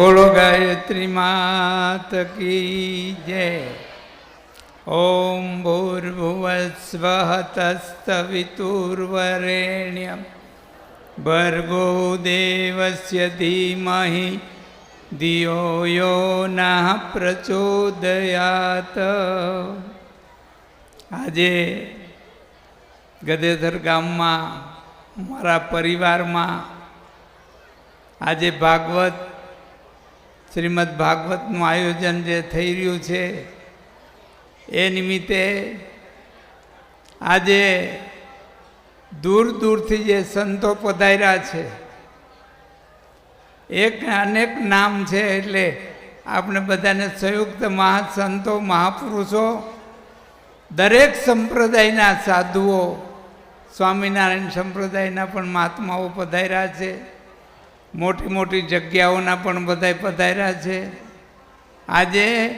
બોલો ગાયત્રી માત કી જય. ઓમ ભૂર્ભુવસ્વ તસ્તવિતુર્વરેણ્ય ભર્ગો દેવસ્ય ધીમહિ. ધિયો યો ના પ્રચોદયાત. આજે ગદેધર ગામમાં, મારા પરિવારમાં આજે ભાગવત શ્રીમદ ભાગવતનું આયોજન જે થઈ રહ્યું છે, એ નિમિત્તે આજે દૂર દૂરથી જે સંતો પધાર્યા છે, એક અનેક નામ છે એટલે આપણે બધાને સંયુક્ત મહાસંતો, મહાપુરુષો, દરેક સંપ્રદાયના સાધુઓ, સ્વામિનારાયણ સંપ્રદાયના પણ મહાત્માઓ પધાર્યા છે. મોટી મોટી જગ્યાઓના પણ બધા પધાર્યા છે. આજે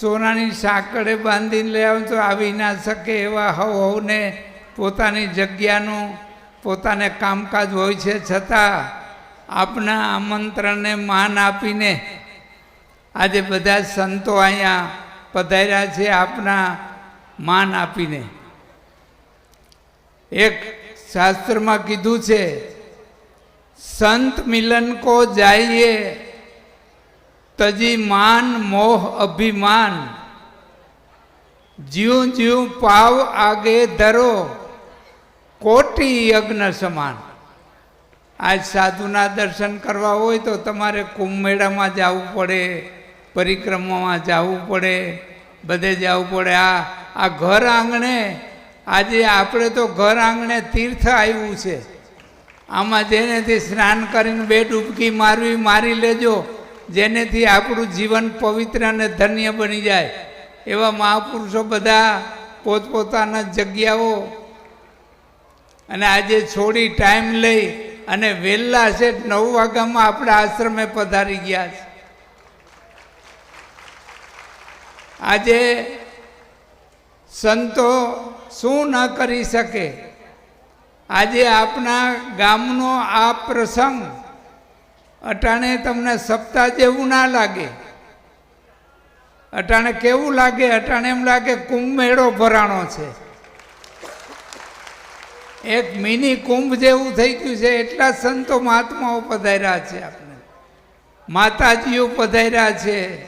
સોનાની સાંકળે બાંધીને લઈ આવું તો આવી ના શકે એવા હવ હવને પોતાની જગ્યાનું, પોતાને કામકાજ હોય છે. છતાં આપના આમંત્રણને માન આપીને આજે બધા સંતો અહીંયા પધાર્યા છે આપના માન આપીને. એક શાસ્ત્રમાં કીધું છે સંત મિલન કો જાઈએ? તજી માન, મોહ, અભિમાન. જ્યું જ્યું પાવ આગે ધરો, કોટી યજ્ઞ સમાન. આજ સાધુના દર્શન કરવા હોય તો તમારે કુંભ મેળામાં જવું પડે, પરિક્રમામાં જવું પડે, બધે જવું પડે. આ આ ઘર આંગણે, આજે આપણે તો ઘર આંગણે તીર્થ આવ્યું છે. આમાં જેનેથી સ્નાન કરીને બે ડૂબકી મારવી, મારી લેજો. જેનેથી આપણું જીવન પવિત્ર અને ધન્ય બની જાય. એવા મહાપુરુષો બધા પોતપોતાના જગ્યાઓ અને આજે છોડી ટાઈમ લઈ અને વહેલા છે નવ વાગ્યામાં આપણા આશ્રમે પધારી ગયા છે. આજે સંતો શું ન કરી શકે? આજે આપણા ગામનો આ પ્રસંગ અટાણે તમને સપ્તાહ જેવું ના લાગે. અટાણે કેવું લાગે? અટાણે એમ લાગે કુંભ મેળો ભરાણો છે. એક મિની કુંભ જેવું થઈ ગયું છે. એટલા સંતો મહાત્માઓ પધાર્યા છે આપણે માતાજીઓ પધાર્યા છે.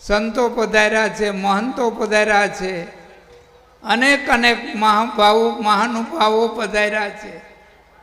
સંતો પધાર્યા છે. મહંતો પધાર્યા છે. અનેક અનેક મહાભાવો મહાનુભાવો પધાર્યા છે.